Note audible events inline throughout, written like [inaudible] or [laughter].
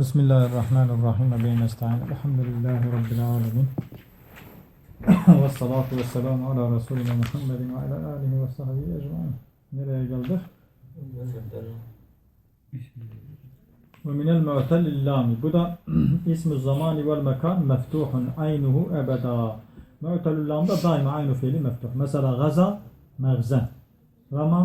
بسم الله الرحمن الرحيم بين نستعين الحمد لله رب العالمين والصلاة والسلام على رسولنا محمد وعلى آله وصحبه أجمعين نرى قلبه ومن المعتل اللام بدا اسم الزمان والمكان مفتوح عينه أبدا معتل اللام دائما عينه فيلي مفتوح مثلا غزا مغزا رما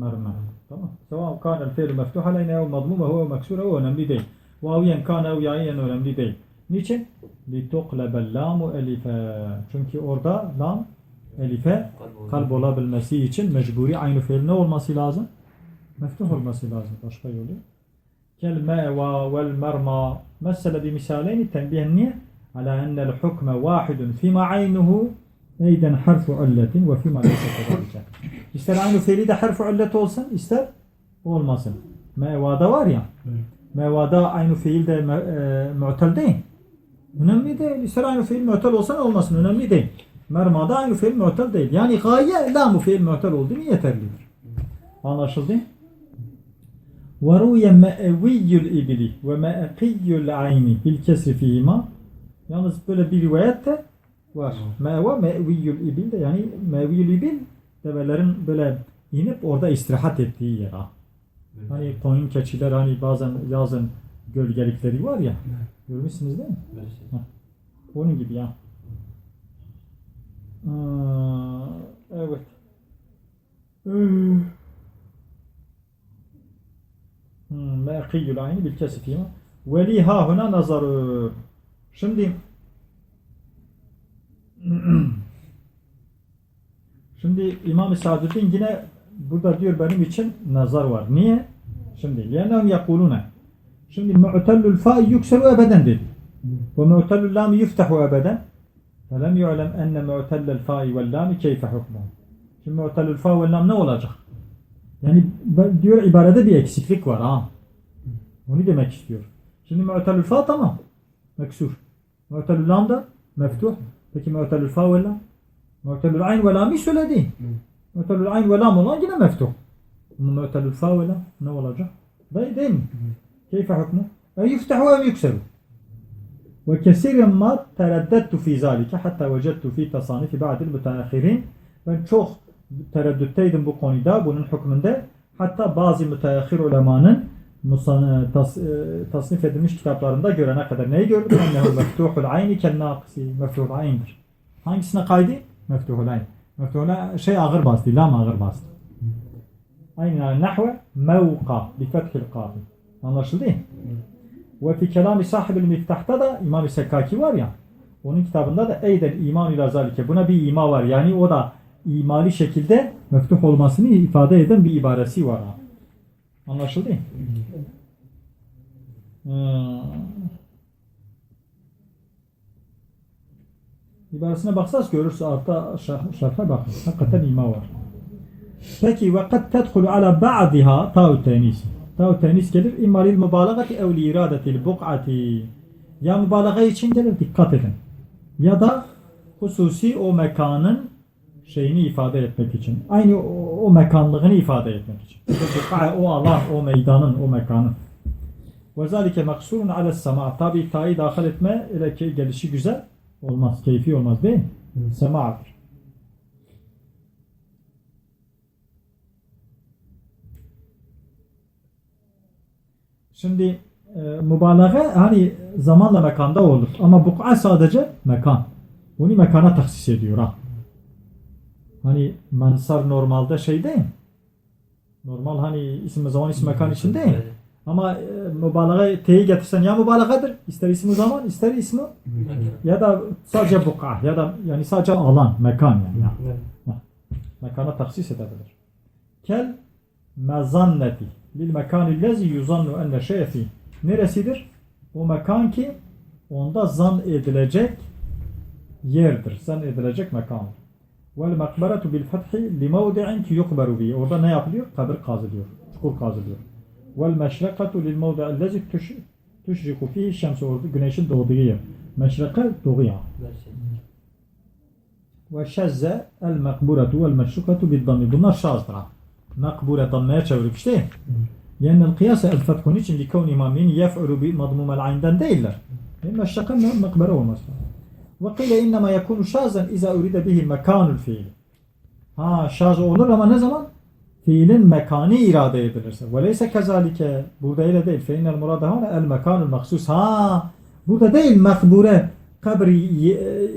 مرمى تمام سواء كان الفيل مفتوح علينا أو مضموم أو مكسور أو نمدي Vaviyen kâne ev yayiyen önemli değil. Niçin? لِتُقْلَبَ lamu elife. Çünkü orada lam elife kalp olabilmesi için mecburi aynı fiil ne olması lazım? Meftuh olması lazım. Başka yolu. Kel me'va vel merma. Mesela bir misaleyni tenbihen niye? Ala ennel hukme vahidun fima aynuhu eyden harfu illetin ve fima leyse kedalike. İster aynı fiili de harfu illet olsun, ister olmasın. Mevada var ya. Mevada aynı fiil de me- e, mu'tel değil. Önemli değil. İster aynı fiil mu'tel olsan olmasın. Önemli değil. Mermada aynı fiil mu'tel değil. Yani gaye la mu fiil mu'tel oldu mu yeterlidir. Anlaşıldı? وروي مأوي الإبل ومأقي العين بالكسر فيهما Yalnız böyle bir rivayet de var. Meva me'viyyül ibil de yani me'viyyül ibil develerin böyle inip orada istirahat ettiği yer ha. Hani koyun keçiler hani bazen yazın gölgelikleri var ya. Görmüşsünüz değil mi? Onun gibi ya. Aa, evet. Me'kiyyül ayni bil kesifiyma. Ve li ha huna nazarı. Şimdi [clears throat] Şimdi İmam-ı Saadettin yine burada diyor benim için nazar var. Niye? Şimdi لأنهم يقولون Şimdi mu'tellül fa yükseru ebeden dedi. Ve mu'tellül lam yuftahu ebeden. Felem yu'lem enne mu'tellel fa'i vel lami keyfe hukmuhu. Şimdi mu'tellül fa vel lam ne olacak? Yani ben- diyor ibarede bir eksiklik var ha. Onu demek istiyor. Şimdi mu'tellül fa tamam. Meksur. Mu'tellül lam da meftuh. Peki mu'tellül fa vel lam? Mu'tellül ayn ve lami söyledi. Mötelül ayn ve lam olan yine meftuh. Ama mötelül fa ve lam ne olacak? Değil, değil mi? Keyfe hükmü? E yuftehu em yüksebu. Ve kesirin ma tereddettu fi zalike hatta vecettu fi tasanifi ba'dil müteahhirin. Ben çok tereddütteydim bu konuda, bunun hükmünde. Hatta bazı müteahhir ulemanın tas, e, tasnif edilmiş kitaplarında görene kadar neyi gördüm? Ennehu meftuhul ayni kel nakisi. Meftuhul aynıdır. Hangisine kaydı? Meftuhul ayni. Ayn şey ağır bastı, lam ağır bastı. Aynen nahve mevqa bi fethil kafi. Anlaşıldı mı? Ve fi kelami sahibil miftahta da İmam-ı Sekkaki var ya onun kitabında da eyden iman ila zalike buna bir ima var. Yani o da imali şekilde meftuh olmasını ifade eden bir ibaresi var. Anlaşıldı mı? Hmm. İbaresine baksanız görürsünüz altta şerh, şerhe bakın. Hakikaten ima var. Peki ve kad tedhulu ala ba'diha ta'u tenis. Ta'u tenis gelir imma lil mübalağati ev li iradetil buk'ati. Ya mübalağa için gelir dikkat edin. Ya da hususi o mekanın şeyini ifade etmek için. Aynı o, o mekanlığını ifade etmek için. O alan, o meydanın, o mekanın. Ve zalike maksurun ala sema. Tabi ta'yı dahil etme ile ki gelişi güzel olmaz. Keyfi olmaz değil mi? Sema'dır. Şimdi e, mübalağa hani zamanla mekanda olur. Ama buk'a sadece mekan. Bunu mekana tahsis ediyor ha. Hani mansar normalde şey değil. Normal hani isim zaman isim mekan için değil. Ama e, mübalağa teyi getirsen ya mübalağadır. İster ismi zaman ister ismi ya da sadece buk'a ya da yani sadece alan mekan yani. ya. Mekana tahsis edebilir. Kel mezanneti lil mekani lezi yuzannu enne şeye fi. Neresidir? O mekan ki onda zan edilecek yerdir. Zan edilecek mekan. Vel makberetu bil fethi li mevdi'in ki yukberu bi. Orada ne yapılıyor? Kabir kazılıyor. Çukur kazılıyor. Vel meşrekatu lil mevdi'in lezi tuş, tuşriku fihi şems. Orada güneşin doğduğu yer. Meşreka doğu ya. Ve şezze el mekburetu vel meşrukatu bil dami. Bunlar şazdır ha. Makbure dammaya çevirip işte. Yani el-kıyasa el-fethun için likavni imamin yef'ulu bi madmumel aynden değiller. Yani meşşaka mekbere olmaz. Ve kıyla innema yekunu şazen iza uride bihi mekanul fiili. Ha şaz olur ama ne zaman? Fiilin mekanı irade edilirse. Ve leyse kezalike. Burada öyle değil. Fe innel murada hana el mekanul maksus. Ha burada değil mekbure kabri ye-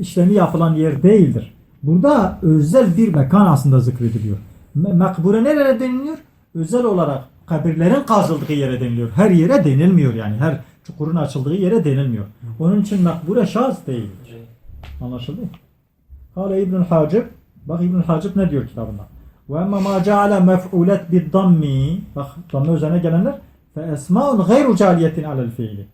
işlemi yapılan yer değildir. Burada özel bir mekan aslında zikrediliyor. Me- Mekbure nereye deniliyor? Özel olarak kabirlerin kazıldığı yere deniliyor. Her yere denilmiyor yani. Her çukurun açıldığı yere denilmiyor. Onun için mekbure şaz değildir. Anlaşıldı mı? Kale İbnül Hacib bak İbnül Hacib ne diyor kitabında? Ve emme ma ceale mef'ulet bid dammi bak damme üzerine gelenler fe esmaun gayru caliyetin alel fiili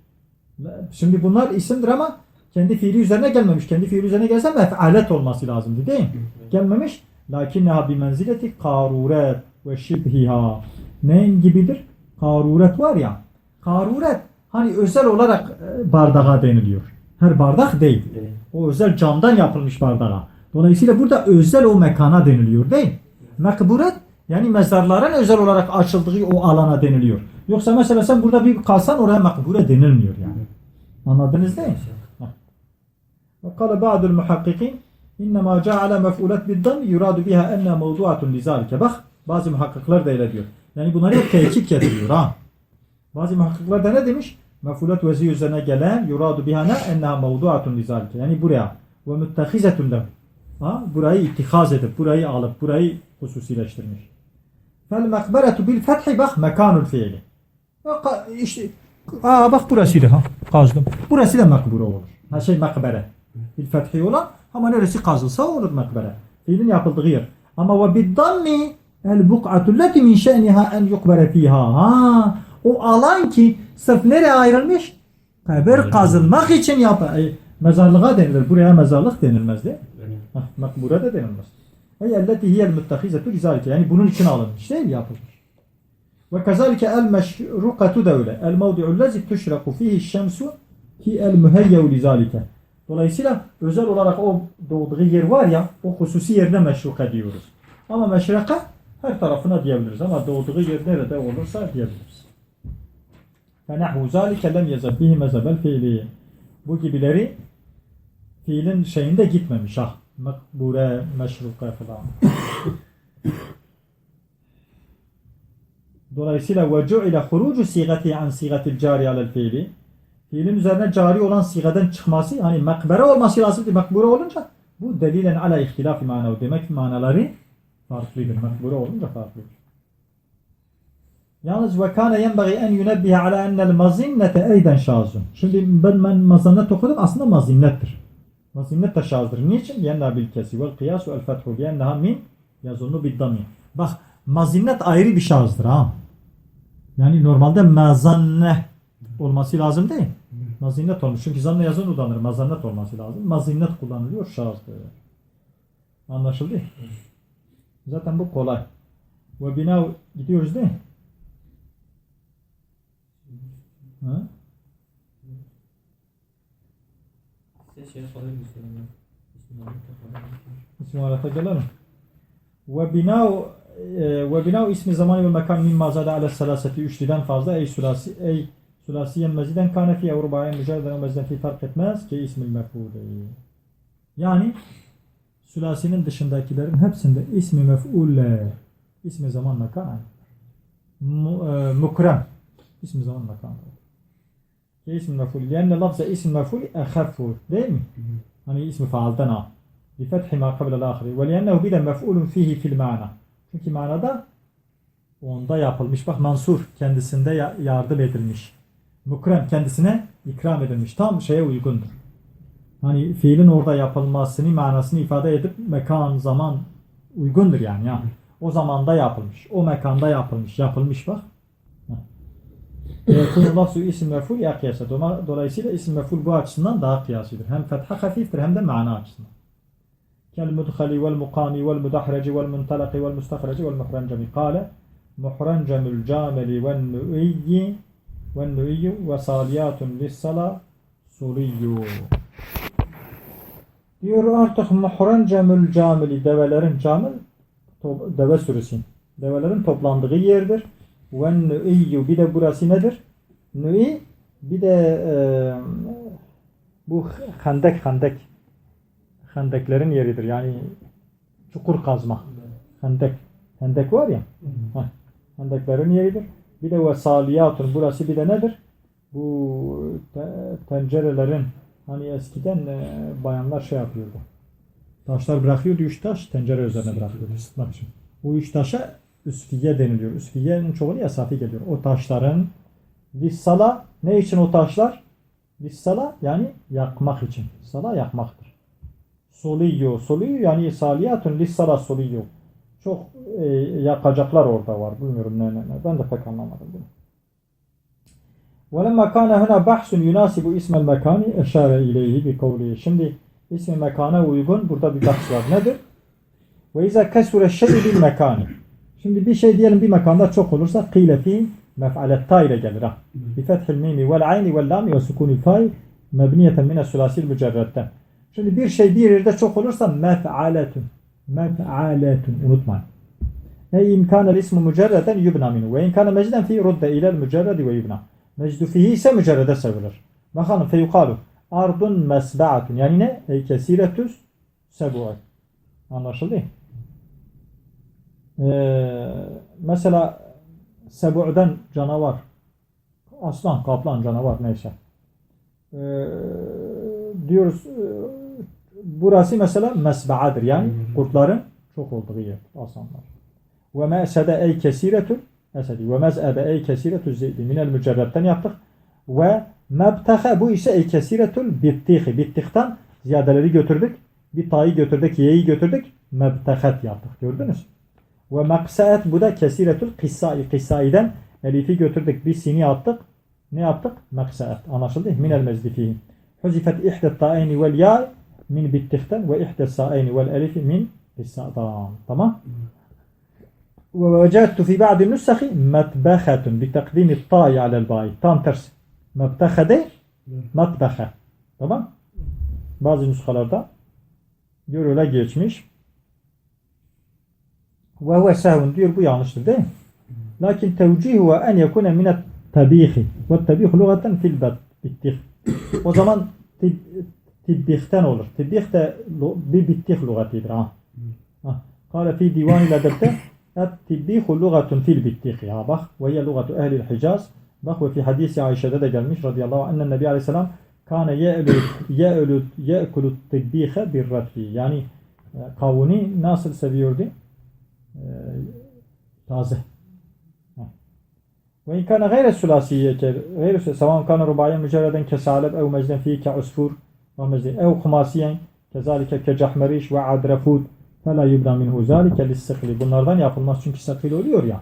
Şimdi bunlar isimdir ama kendi fiili üzerine gelmemiş. Kendi fiili üzerine gelse mef'alet olması lazımdı değil mi? Gelmemiş. Lakinneha bi menzileti karuret ve şibhiha. Neyin gibidir? Karuret var ya. Karuret hani özel olarak e, bardağa deniliyor. Her bardak değil. O özel camdan yapılmış bardağa. Dolayısıyla burada özel o mekana deniliyor değil mi? Mekburet yani mezarların özel olarak açıldığı o alana deniliyor. Yoksa mesela sen burada bir kalsan oraya makbure denilmiyor yani. Anladınız değil mi? Ve kâle ba'dül muhakkikin innemâ ce'ale mef'ulet biddam yuradu biha enne mevduatun lizalike. Bak bazı muhakkıklar da öyle diyor. Yani bunları hep tehdit getiriyor ha. Bazı muhakkıklar da ne demiş? Mefulet vezi üzerine gelen yuradu bihana enneha mevduatun lizalike. Yani buraya ve müttehizetun lehu. Ha? Burayı ittihaz edip, burayı alıp, burayı hususileştirmiş. Fel mekberetu bil fethi bak mekanul fiili. İşte aa bak burası da ha kazdım. Burası da mekbure olur. Ha şey mekbere. Bil fethi olan ama neresi kazılsa olur mekbere. Fiilin yapıldığı yer. Ama ve bid dammi el buk'atu leti min şe'niha en yukbere fiha. Ha o alan ki sırf nereye ayrılmış? Kabir kazılmak için yap. e, Mezarlığa denilir. Buraya mezarlık denilmez değil mi? Hah, Makbure de denilmez. Ey elleti hiyel müttehizetu lizalike. Yani bunun için alınmış değil mi? Yapılmış. Ve kazalike el meşrukatu da öyle. El mevdi'u lezi tuşraku fihi şemsu ki el müheyyev lizalike. Dolayısıyla özel olarak o doğduğu yer var ya o hususi yerine meşruka diyoruz. Ama meşraka her tarafına diyebiliriz ama doğduğu yer nerede olursa diyebiliriz. فَنَحْوُ ذَٰلِكَ لَمْ يَزَبْ بِهِ مَزَبَ الْفِيلِ Bu gibileri fiilin şeyinde gitmemiş ha. Makbure, meşruka falan. Dolayısıyla ve cu'ile hurucu sigati an sigatil cari alel fiili fiilin üzerine cari olan sigaden çıkması hani makbere olması lazım. Makbure olunca bu delilen ala ihtilafi manav demek ki manaları farklıdır. Makbure olunca farklıdır. Yalnız ve kâne yenbagî en yunebbihe ala ennel mazinnete eyden şazun. Şimdi ben, ben mazannet okudum aslında mazinnettir. Mazinnet de şazdır. Niçin? Yenna bil kesi vel kıyasu el fethu liyenneha min yazunnu bid dami. Bak mazinnet ayrı bir şazdır ha. Yani normalde mazanne olması lazım değil. Mazinnet olmuş. Çünkü zanne yazın udanır. Mazannet olması lazım. Mazinnet kullanılıyor şazdır. Anlaşıldı? Zaten bu kolay. Ve bina gidiyoruz değil mi? Ha? Size şey sorayım ben. İsmail'e sorayım. İsmail'e gelelim. Ve binav e, ve binav ismi zaman ve mekan mimma zade ala selaseti üçlüden fazla ey sulasi ey sulasiyen meziden kane fi evrubayen mücadelen meziden fi fark etmez ki ismil mef'uli. Yani sülasinin dışındakilerin hepsinde ismi mef'ulle ismi zaman mekan aynı. Mu, e, mukrem ismi zaman mekan ki İsim meful. Lianne lafza isim meful ehaffu. Değil mi? Hani ismi faalden al. Bifethi ma kabla l-ahri. Ve liannehu bir de mef'ulun fihi fil mana. Çünkü manada onda yapılmış. Bak mansur kendisinde yardım edilmiş. Mukrem kendisine ikram edilmiş. Tam şeye uygundur. Hani fiilin orada yapılmasını, manasını ifade edip mekan, zaman uygundur yani. yani. O zamanda yapılmış. O mekanda yapılmış. Yapılmış bak. Kul Allah suyu isim meful ya kıyasa. Dolayısıyla isim meful bu açısından daha kıyasıdır. Hem fetha hafiftir hem de mana açısından. Kel mudhali vel mukami vel mudahreci vel muntalaki vel mustahreci vel muhrencemi kale muhrencemül cameli vel mü'iyyi vel mü'iyyu ve saliyatun lissala suriyyu. Diyor artık muhrencemül cameli develerin camil deve sürüsün. Develerin toplandığı yerdir. Ve nü'iyyu bir de burası nedir? Nü'i bir de e, bu hendek hendek hendeklerin yeridir. Yani çukur kazma. Hendek. Hendek var ya. heh, hendeklerin yeridir. Bir de ve saliyatun. Burası bir de nedir? Bu te- tencerelerin hani eskiden e, bayanlar şey yapıyordu. Taşlar bırakıyordu üç taş tencere üzerine bırakıyordu ısıtmak için. Bu üç taşa üsfiye deniliyor. Üsfiyenin çoğulu yasafi geliyor. O taşların lissala ne için o taşlar? Lissala yani yakmak için. Sala yakmaktır. Soliyo. Soliyo yani saliyatun lissala soliyo. Çok e, yakacaklar orada var. Bilmiyorum ne ne ne. Ben de pek anlamadım bunu. وَلَمَّا كَانَ هُنَا بَحْسٌ يُنَاسِبُ اِسْمَ الْمَكَانِ اَشَارَ اِلَيْهِ بِقَوْلِهِ Şimdi ismi mekana uygun burada bir bahs var. Nedir? وَاِذَا كَسُرَ الشَّيْءِ بِالْمَكَانِ Şimdi bir şey diyelim bir makanda çok olursa kıyle fi mef'aletta ile gelir. Bi fethil mimi vel ayni vel lami ve sukunil fay mebniyeten mine sulasil mücerretten. Şimdi bir şey bir yerde çok olursa mef'aletun. Mef'aletun unutmayın. E imkanel ismu mücerreden yubna minu. Ve imkane mecden fi rudde ilel mücerredi ve yubna. Mecdu fihi ise mücerrede sevilir. Bakalım fe yukalu. Ardun mesba'atun. Yani ne? Ey kesiretüs sebu'at. Anlaşıldı? Ee, mesela sebu'den canavar. Aslan, kaplan, canavar neyse. Ee, diyoruz e, burası mesela mesba'adır. Yani kurtların çok olduğu yer. Aslanlar. Ve me'sede ey kesiretül esedi. Ve mez'ebe ey kesiretül zeydi. Minel mücerretten yaptık. Ve mebtehe bu ise ey kesiretül bittihi. Bittihten ziyadeleri götürdük. Bir ta'yı götürdük, ye'yi götürdük. Mebtehet yaptık. Gördünüz. Ve maksaet bu da kesiretül kıssai. Kıssaiden elifi götürdük. Bir sini attık. Ne yaptık? Maksaet. Anlaşıldı. Minel mezdifihi. Huzifet ihdet ta'eyni vel ya min bittiften ve ihdet sa'eyni vel elifi min kıssatan. Tamam. Ve vecettu fi ba'di nussahi metbehetun bi takdimi ta'i alel ba'i. Tam tersi. Mebtehede matbehe. Tamam. Bazı nuskalarda görüle geçmiş. Ve huve sehvun diyor bu yanlıştır değil mi? Lakin tevcihu ve en yekune minet tabihi ve tabih lugaten fil bittih o zaman tib, tibbihten olur tibbih de bir bittih lugatidir ha. ha. Kale fi divan ledebte التبيخ لغة في البتيخ ya bak وهي لغة أهل الحجاز bak ve fi hadisi Ayşe'de de gelmiş radıyallahu anh Nebi Aleyhisselam kâne ye'lu ye'lu ye'kulu tibbihe bir ratfi yani e, kavuni nasıl seviyordu? Ee, taze. Ve in kana gayre sulasiye ke gayre sawan kana rubayen mücerreden kesaleb ev mecden fi ke usfur ve mecden ev humasiyen kezalike ke cahmeriş ve adrafut fela yubda minhu. Zalike lissikli bunlardan yapılmaz çünkü sakil oluyor ya.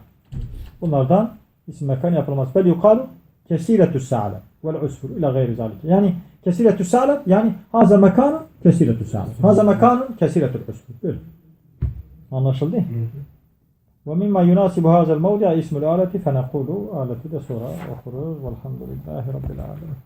Bunlardan isim mekan yapılmaz. Bel yukalu kesiretü sa'le vel usfur ila gayri zalike. Yani kesiretü sa'le yani haza mekanun kesiretü sa'le haza mekanun kesiretü usfur. Böyle Anlaşıldı? Hı hı. Ve mimma yunasibu hazel mevdi'a ismul aleti fenekulu aleti de sonra okuruz. Velhamdülillahi Rabbil alemin.